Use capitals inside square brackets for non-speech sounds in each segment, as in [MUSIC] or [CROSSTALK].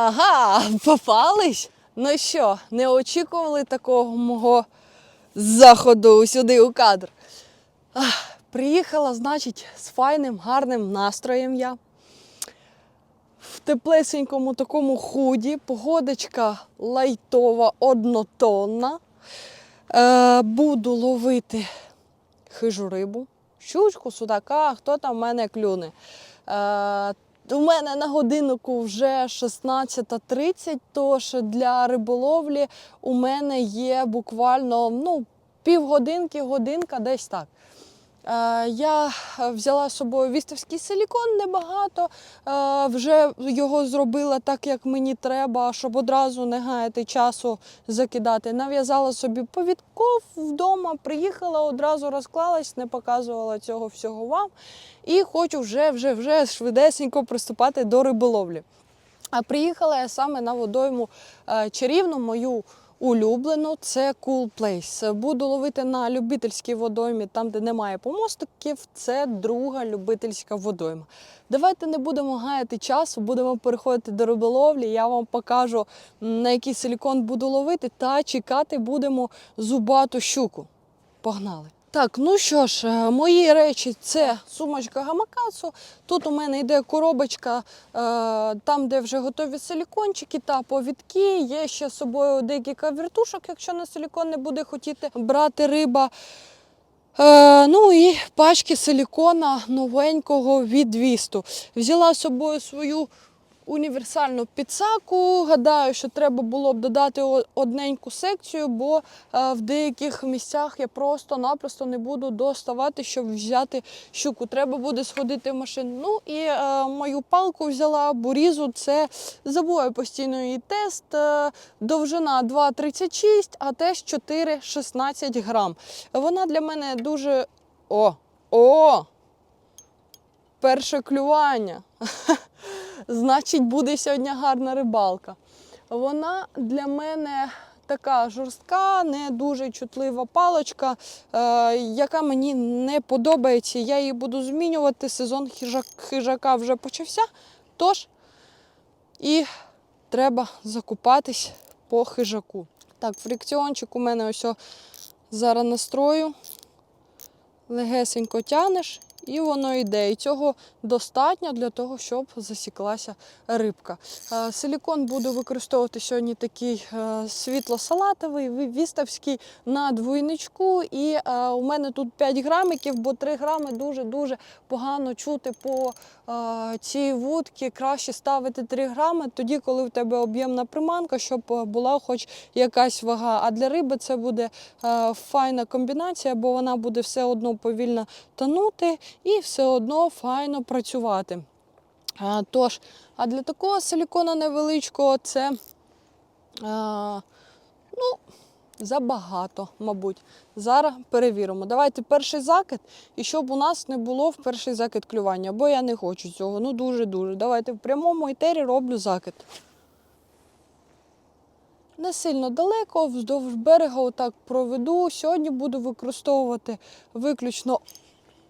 Ага, [LAUGHS] попались. Ну що, не очікували такого мого заходу сюди у кадр. Ах, приїхала, значить, з файним, гарним настроєм я. В теплесенькому такому худі, погодочка лайтова, однотонна. Е, буду ловити хижу рибу, щучку, судака, хто там в мене клюне. Е, у мене на годиннику вже 16.30, тож для риболовлі у мене є буквально ну, півгодинки, годинка, десь так. Е, Я взяла з собою вістовський силікон небагато, е, вже його зробила так, як мені треба, щоб одразу не гаяти часу закидати. Нав'язала собі повідков вдома, приїхала, одразу розклалась, не показувала цього всього вам. І хочу вже, вже, вже швидесенько приступати до риболовлі. А приїхала я саме на водойму е, чарівну мою улюблену. Це Cool Place. Буду ловити на любительській водоймі, там, де немає помостиків. Це друга любительська водойма. Давайте не будемо гаяти часу, будемо переходити до риболовлі. Я вам покажу, на який силікон буду ловити, та чекати будемо зубату щуку. Погнали! Так, ну що ж, е, мої речі це сумочка гамакацу. Тут у мене йде коробочка, е, там, де вже готові силікончики та повідки. Є ще з собою декілька віртушок, якщо на силікон не буде хотіти брати риба. Е, ну і пачки силікона новенького від Вісту. Взяла з собою свою універсальну підсаку. Гадаю, що треба було б додати одненьку секцію, бо е, в деяких місцях я просто-напросто не буду доставати, щоб взяти щуку. Треба буде сходити в машину. Ну і е, мою палку взяла, бурізу. Це забуваю постійно її тест. Е, довжина 2,36, а теж 4,16 грам. Вона для мене дуже. О! О! Перше клювання. [LAUGHS] Значить, буде сьогодні гарна рибалка. Вона для мене така жорстка, не дуже чутлива палочка, е, яка мені не подобається. Я її буду змінювати. Сезон хижак, хижака вже почався. Тож і треба закупатись по хижаку. Так, фрикціончик у мене ось зараз настрою. Легесенько тянеш і воно йде. І цього достатньо для того, щоб засіклася рибка. Е, Силікон буду використовувати сьогодні такий е, світло-салатовий, віставський на двойничку. І е, у мене тут 5 грамиків, бо 3 грами дуже-дуже погано чути по цій вудці. Краще ставити 3 грами тоді, коли в тебе об'ємна приманка, щоб була хоч якась вага. А для риби це буде файна комбінація, бо вона буде все одно повільно тонути і все одно файно працювати. Тож, а для такого силікона невеличкого це ну, забагато, мабуть. Зараз перевіримо. Давайте перший закид, і щоб у нас не було в перший закид клювання, бо я не хочу цього. Ну дуже-дуже. Давайте в прямому етері роблю закид. Не сильно далеко, вздовж берега отак проведу. Сьогодні буду використовувати виключно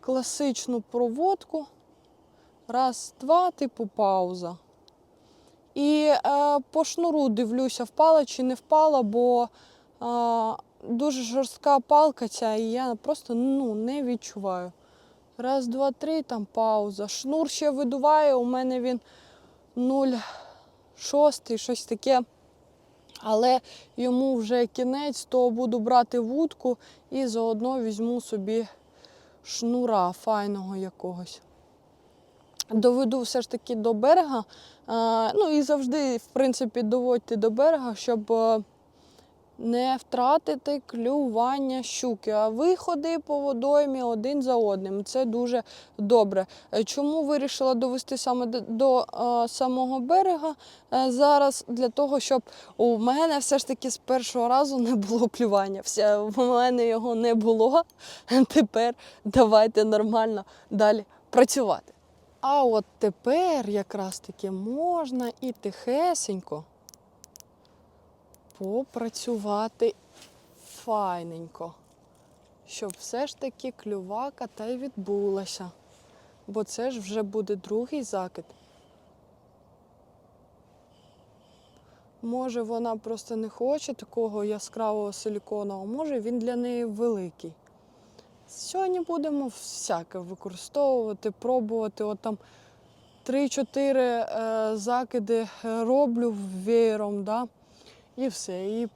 класичну проводку. Раз, два, типу пауза. І е, по шнуру дивлюся, впала чи не впала, бо е, дуже жорстка палка ця, і я просто ну, не відчуваю. Раз, два, три, там пауза. Шнур ще видуває, у мене він 0,6, щось таке. Але йому вже кінець, то буду брати вудку і заодно візьму собі шнура файного якогось. Доведу все ж таки до берега. Ну і завжди, в принципі, доводьте до берега, щоб е, не втратити клювання щуки. А виходи по водоймі один за одним. Це дуже добре. Е, Чому вирішила довести саме до, е, самого берега е, зараз? Для того, щоб у мене все ж таки з першого разу не було клювання. У мене його не було. [LAUGHS] Тепер давайте нормально далі працювати. А от тепер якраз таки можна і тихесенько попрацювати файненько, щоб все ж таки клювака та й відбулася. Бо це ж вже буде другий закид. Може, вона просто не хоче такого яскравого силікону, а може він для неї великий. Сьогодні будемо всяке використовувати, пробувати. От там 3-4 е, закиди роблю веєром, да? І все. І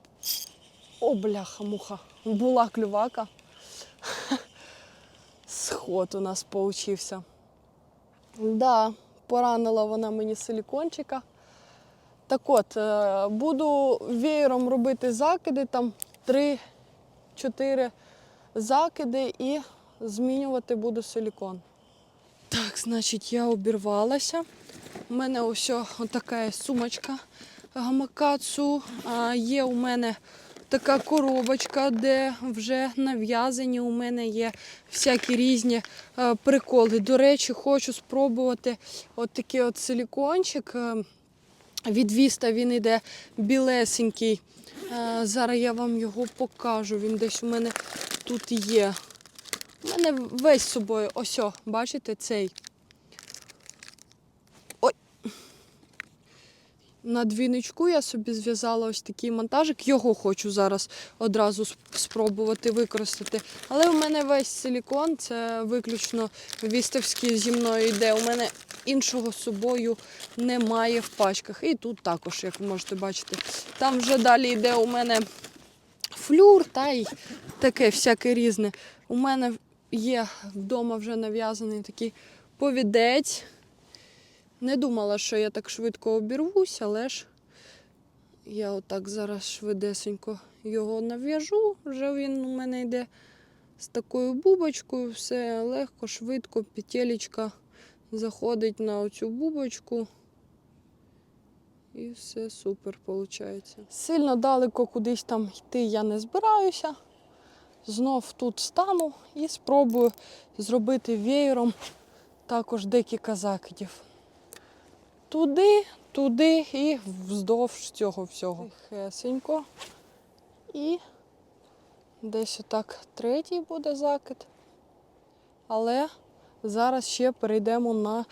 о, бляха-муха. Була клювака. Сход у нас получився. Да, поранила вона мені силікончика. Так от, е, буду веєром робити закиди, там 3-4 закиди і змінювати буду силікон. Так, значить, я обірвалася. У мене ось така сумочка гамакацу. Є у мене така коробочка, де вже нав'язані. У мене є всякі різні приколи. До речі, хочу спробувати от от силікончик. Від Віста він іде білесенький. Зараз я вам його покажу. Він десь у мене тут є. У мене весь собою. Ось, бачите, цей. На двіночку я собі зв'язала ось такий монтажик. Його хочу зараз одразу спробувати використати. Але у мене весь силікон, це виключно вістовський зі мною йде. У мене іншого з собою немає в пачках. І тут також, як ви можете бачити. Там вже далі йде у мене флюр та й таке всяке різне. У мене є вдома вже нав'язаний такий повідець. Не думала, що я так швидко обірвусь, але ж я отак зараз швидесенько його нав'яжу. Вже він у мене йде з такою бубочкою, все легко, швидко, петелечка заходить на оцю бубочку. І все супер виходить. Сильно далеко кудись там йти я не збираюся. Знов тут стану і спробую зробити веєром також декілька закидів. Туди, туди і вздовж цього всього. Тихесенько. І десь отак третій буде закид. Але зараз ще перейдемо на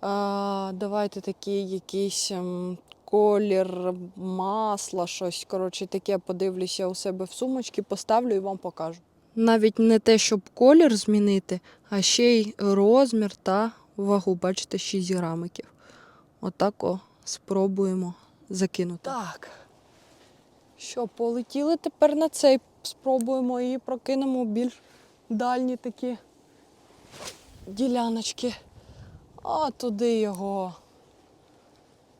а, давайте такий якийсь ем, колір масла, щось. Коротше, таке подивлюся у себе в сумочці, поставлю і вам покажу. Навіть не те, щоб колір змінити, а ще й розмір та вагу. Бачите, 6 грамиків. Отак о, спробуємо закинути. Так. Що, полетіли тепер на цей. Спробуємо і прокинемо більш дальні такі діляночки. А туди його.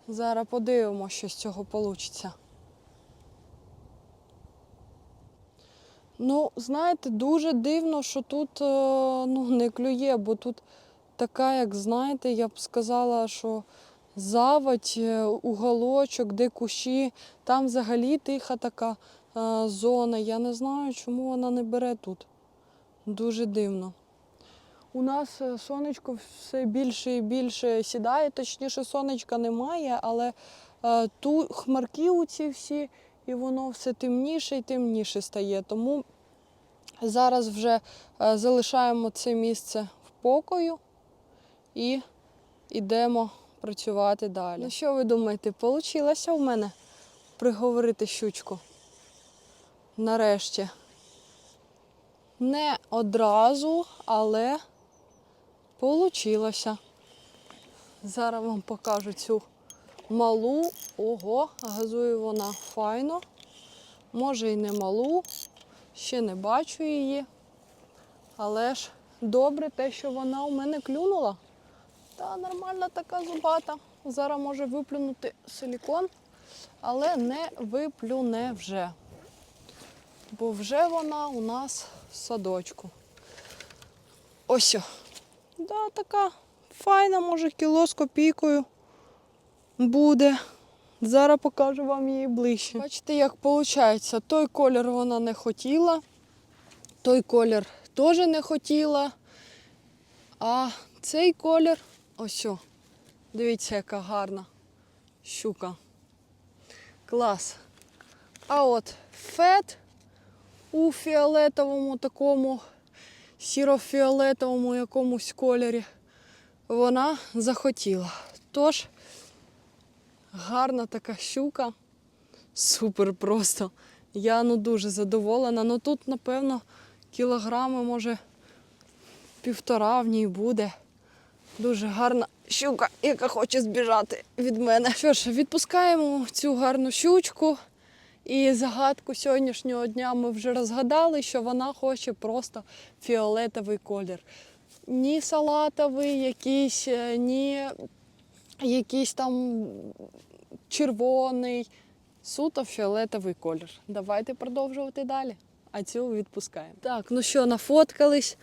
Зараз подивимося, що з цього вийде. Ну, знаєте, дуже дивно, що тут е, ну, не клює, бо тут така, як знаєте, я б сказала, що заводь, е, уголочок, де кущі, там взагалі тиха така е, зона. Я не знаю, чому вона не бере тут. Дуже дивно. У нас е, сонечко все більше і більше сідає, точніше, сонечка немає, але е, ту хмарки у ці всі, і воно все темніше і темніше стає. Тому зараз вже е, залишаємо це місце в покою і йдемо працювати далі. Ну що ви думаєте, вийшло в мене приговорити щучку? Нарешті. Не одразу, але Получилося. Зараз вам покажу цю малу. Ого, газує вона файно. Може і не малу, ще не бачу її. Але ж добре те, що вона у мене клюнула. Та нормальна така зубата. Зараз може виплюнути силікон, але не виплюне вже. Бо вже вона у нас в садочку. Ось. Да, така файна, може, кіло з копійкою буде. Зараз покажу вам її ближче. Бачите, як виходить, той колір вона не хотіла, той колір теж не хотіла. А цей колір, ось, дивіться, яка гарна щука. Клас. А от фет у фіолетовому такому сіро-фіолетовому якомусь кольорі вона захотіла. Тож гарна така щука. Супер просто. Я ну дуже задоволена. Ну тут, напевно, кілограми, може, півтора в ній буде. Дуже гарна щука, яка хоче збіжати від мене. Що ж, відпускаємо цю гарну щучку. І загадку сьогоднішнього дня ми вже розгадали, що вона хоче просто фіолетовий колір. Ні салатовий якийсь, е, ні якийсь там червоний, суто фіолетовий колір. Давайте продовжувати далі. А цю відпускаємо. Так, ну що, нафоткались,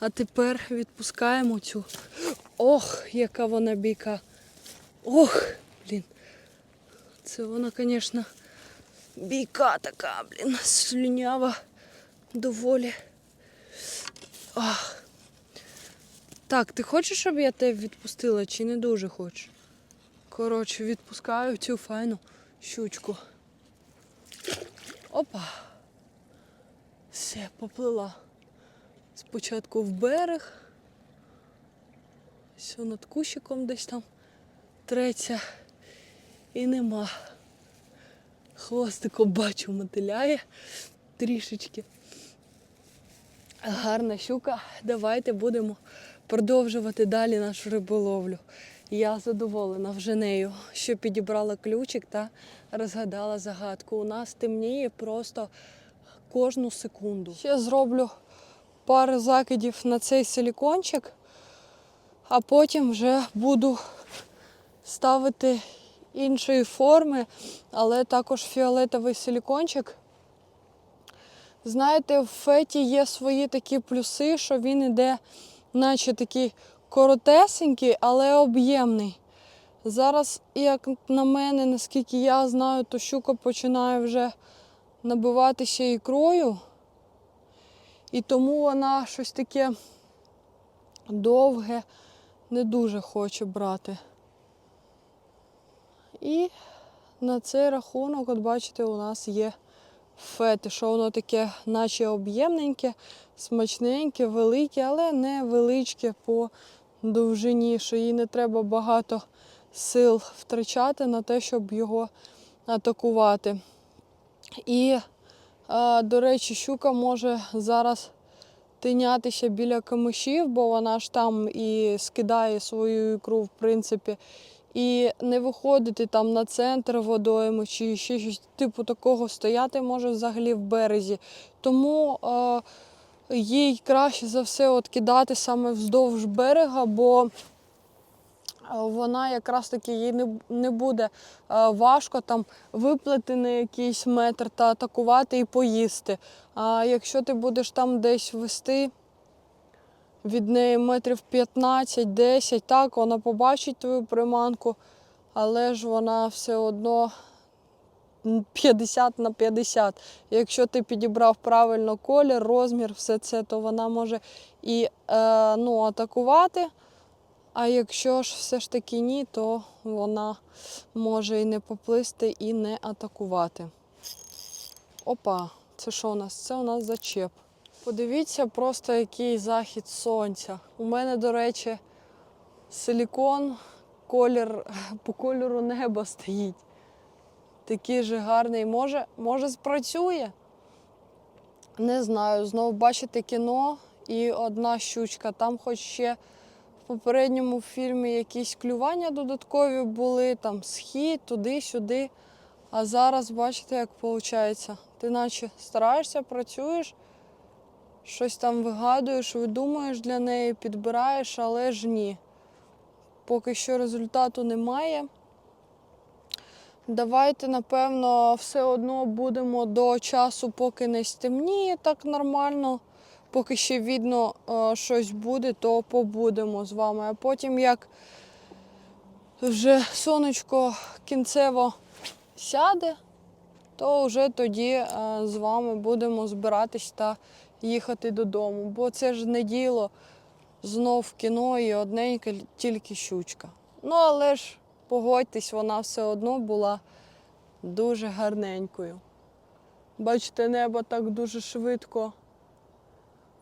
а тепер відпускаємо цю. Ох, яка вона біка. Ох, блін. Це вона, звісно, бійка така, блін, слюнява доволі. Ах. Так, ти хочеш, щоб я тебе відпустила, чи не дуже хочеш? Коротше, відпускаю цю файну щучку. Опа. Все, поплила. Спочатку в берег. Все над кущиком десь там треться. І нема. Хвостиком бачу, мотиляє трішечки. Гарна щука. Давайте будемо продовжувати далі нашу риболовлю. Я задоволена вже нею, що підібрала ключик та розгадала загадку. У нас темніє просто кожну секунду. Ще зроблю пару закидів на цей силікончик, а потім вже буду ставити іншої форми, але також фіолетовий силікончик. Знаєте, в феті є свої такі плюси, що він іде, наче такий коротесенький, але об'ємний. Зараз, як на мене, наскільки я знаю, то щука починає вже набиватися ікрою. І тому вона щось таке довге не дуже хоче брати. І на цей рахунок, от бачите, у нас є фети, що воно таке, наче об'ємненьке, смачненьке, велике, але не величке по довжині, що їй не треба багато сил втрачати на те, щоб його атакувати. І, до речі, щука може зараз тинятися біля камишів, бо вона ж там і скидає свою ікру, в принципі, і не виходити там на центр водойми чи ще щось типу такого стояти може взагалі в березі. Тому е, їй краще за все от кидати саме вздовж берега, бо вона якраз таки їй не, не буде е, важко там виплити на якийсь метр та атакувати і поїсти. А якщо ти будеш там десь вести від неї метрів 15-10, так, вона побачить твою приманку, але ж вона все одно 50 на 50. Якщо ти підібрав правильно колір, розмір, все це, то вона може і е, ну, атакувати. А якщо ж все ж таки ні, то вона може і не поплисти, і не атакувати. Опа, це що у нас? Це у нас зачеп. Подивіться просто, який захід сонця. У мене, до речі, силікон, колір [LAUGHS] по кольору неба стоїть. Такий же гарний. Може, може спрацює? Не знаю. Знову бачите кіно і одна щучка. Там хоч ще попередньому фільмі якісь клювання додаткові були, там схід, туди-сюди. А зараз бачите, як виходить. Ти наче стараєшся, працюєш, щось там вигадуєш, видумуєш для неї, підбираєш, але ж ні. Поки що результату немає. Давайте, напевно, все одно будемо до часу, поки не стемніє так нормально. Поки ще видно е, щось буде, то побудемо з вами. А потім, як вже сонечко кінцево сяде, то вже тоді е, з вами будемо збиратись та їхати додому. Бо це ж не діло знов кіно і одненька тільки щучка. Ну, але ж погодьтесь, вона все одно була дуже гарненькою. Бачите, небо так дуже швидко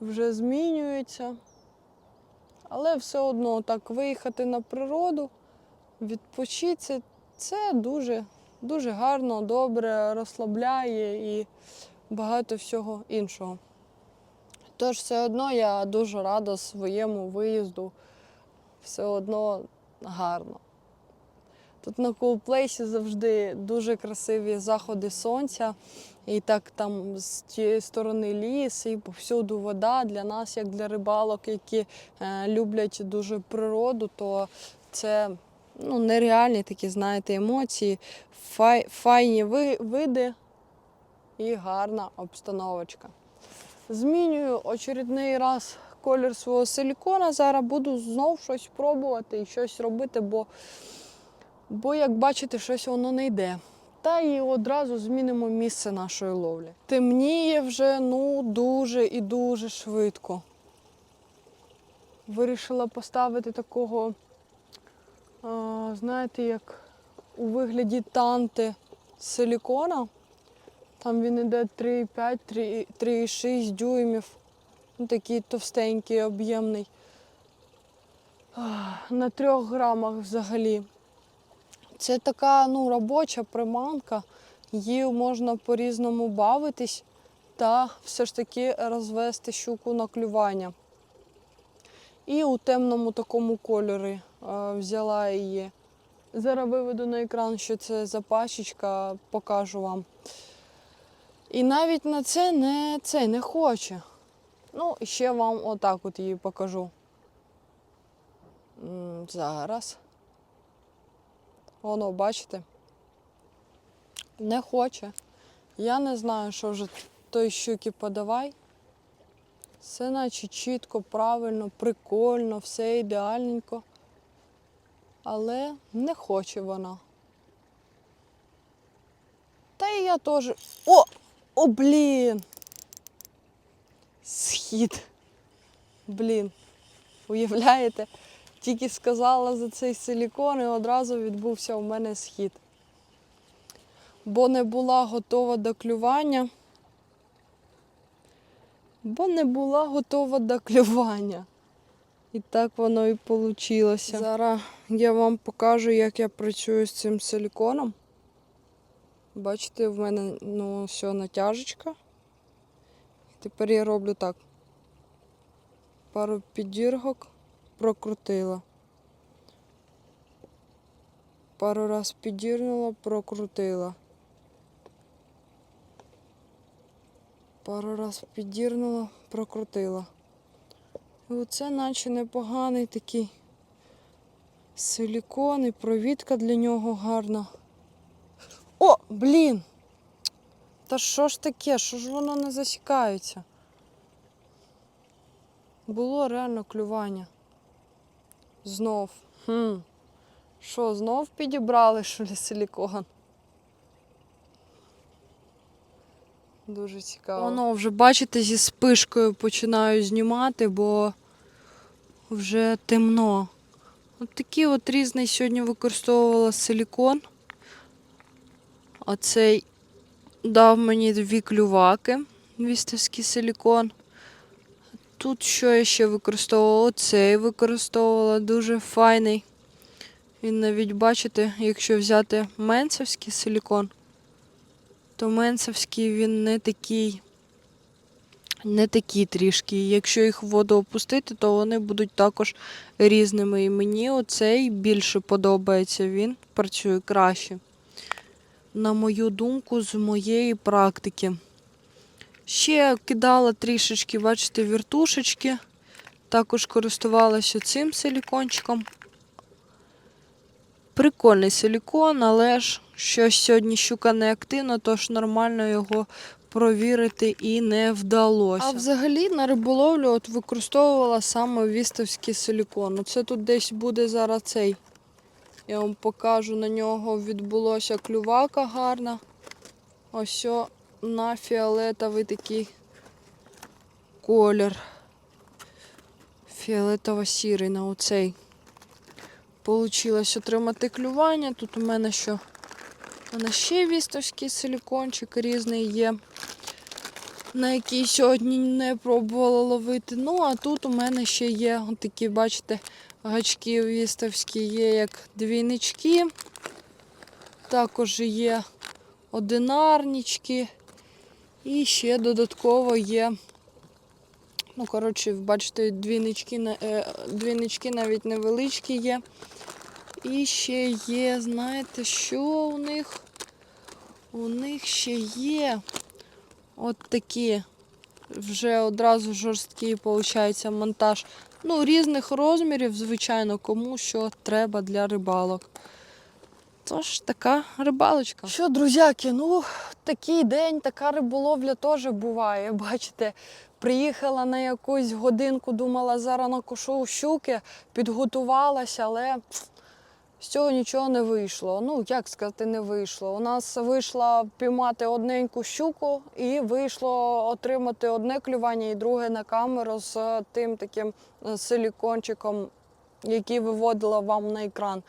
вже змінюється. Але все одно так виїхати на природу, відпочити, це дуже, дуже гарно, добре, розслабляє і багато всього іншого. Тож все одно я дуже рада своєму виїзду. Все одно гарно. Тут на Кулплейсі завжди дуже красиві заходи сонця. І так там з тієї сторони ліс, і повсюду вода. Для нас, як для рибалок, які е, люблять дуже природу, то це ну, нереальні такі, знаєте, емоції, фай, файні ви, види і гарна обстановочка. Змінюю очередний раз колір свого силікона. Зараз буду знов щось пробувати і щось робити, бо, бо як бачите, щось воно не йде. Та і одразу змінимо місце нашої ловлі. Темніє вже ну дуже і дуже швидко. Вирішила поставити такого, а, знаєте, як у вигляді танти силікона. Там він іде 3,5-3,6 дюймів. Ну, такий товстенький, об'ємний. На трьох грамах взагалі. Це така ну, робоча приманка, її можна по-різному бавитись та все ж таки розвести щуку на клювання. І у темному такому кольорі е, взяла її. Зараз виведу на екран, що це за пачечка, покажу вам. І навіть на це не, це не хоче. Ну, ще вам отак от її покажу. Зараз. Воно, бачите? Не хоче. Я не знаю, що вже той щуки подавай. Все наче чітко, правильно, прикольно, все ідеальненько. Але не хоче вона. Та і я теж. О! О, блін! Схід. Блін. Уявляєте? Тільки сказала за цей силікон і одразу відбувся у мене схід. Бо не була готова до клювання. Бо не була готова до клювання. І так воно і вийшло. Зараз я вам покажу, як я працюю з цим силіконом. Бачите, в мене ну, все натяжечка. Тепер я роблю так. Пару підіргок прокрутила. Пару раз підірнула, прокрутила. Пару раз підірнула, прокрутила. І оце наче непоганий такий силікон і провідка для нього гарна. О, блін! Та що ж таке? Що ж воно не засікається? Було реально клювання. Знов. Хм. Що, знов підібрали що ли силікон? Дуже цікаво. Воно вже, бачите, зі спишкою починаю знімати, бо вже темно. От такий от різний сьогодні використовувала силікон. А цей дав мені дві клюваки, вістовський силікон. Тут що я ще використовувала? Оцей використовувала, дуже файний. Він навіть, бачите, якщо взяти менцевський силікон, то менцевський він не такий, не такий трішки. Якщо їх в воду опустити, то вони будуть також різними. І мені оцей більше подобається, він працює краще. На мою думку, з моєї практики. Ще кидала трішечки, бачите, віртушечки. Також користувалася цим силікончиком. Прикольний силікон, але ж щось сьогодні щука не активна, тож нормально його провірити і не вдалося. А взагалі на риболовлю от використовувала саме вістовський силікон. Оце тут десь буде зараз цей. Я вам покажу на нього відбулося клювака гарна. Ось о, на фіолетовий такий колір. Фіолетово-сірий на оцей. Получилось отримати клювання. Тут у мене що? У мене ще вістовський силікончик різний є, на який сьогодні не пробувала ловити. Ну, а тут у мене ще є такі, бачите, гачки вістовські є, як двійнички. Також є одинарнички. І ще додатково є. Ну, коротше, бачите, е, двійнички навіть невеличкі є. І ще є, знаєте, що у них? У них ще є от такі вже одразу жорсткий, виходить, монтаж. Ну, різних розмірів, звичайно, кому що треба для рибалок. Тож така рибалочка. Що, друзяки, ну такий день, така риболовля теж буває. Бачите, приїхала на якусь годинку, думала, зараз накушу щуки, підготувалася, але з цього нічого не вийшло. Ну, як сказати, не вийшло. У нас вийшло піймати одненьку щуку і вийшло отримати одне клювання і друге на камеру з тим таким е, силікончиком, який виводила вам на екран.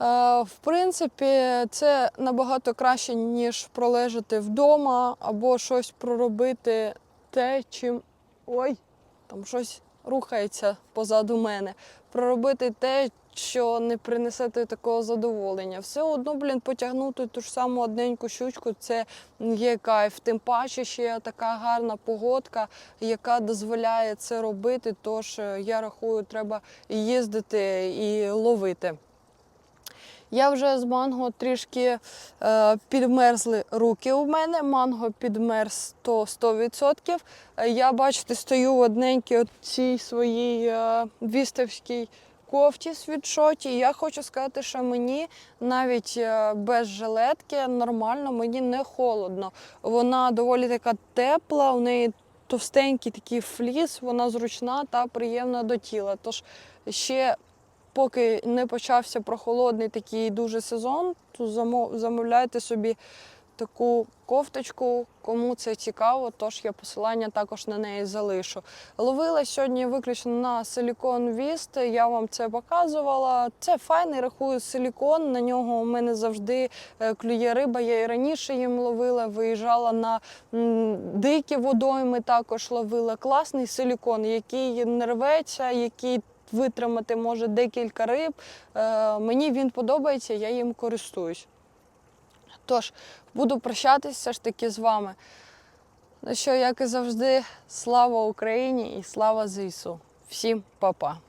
Е, В принципі, це набагато краще, ніж пролежати вдома або щось проробити те, чим. Ой, там щось рухається позаду мене. Проробити те, що не принесе тобі такого задоволення. Все одно, блін, потягнути ту ж саму одненьку щучку, це є кайф. Тим паче ще така гарна погодка, яка дозволяє це робити. Тож е, я рахую, треба їздити і ловити. Я вже з манго трішки е, підмерзли руки у мене. Манго підмерз то 100%. Е, Я, бачите, стою в одненькій цій своїй е, віставській кофті світшоті. Я хочу сказати, що мені навіть е, без жилетки нормально, мені не холодно. Вона доволі така тепла, у неї товстенький такий фліс, вона зручна та приємна до тіла. Тож ще поки не почався прохолодний такий дуже сезон, то замовляйте собі таку кофточку, кому це цікаво, тож я посилання також на неї залишу. Ловила сьогодні виключно на силікон віст, я вам це показувала. Це файний, рахую, силікон. На нього у мене завжди е, клює риба. Я і раніше їм ловила, виїжджала на дикі водойми, також ловила. Класний силікон, який не рветься, який витримати може декілька риб. Е, мені він подобається, я їм користуюсь. Тож, буду прощатися все ж таки з вами. Ну що, як і завжди, слава Україні і слава ЗСУ. Всім па-па!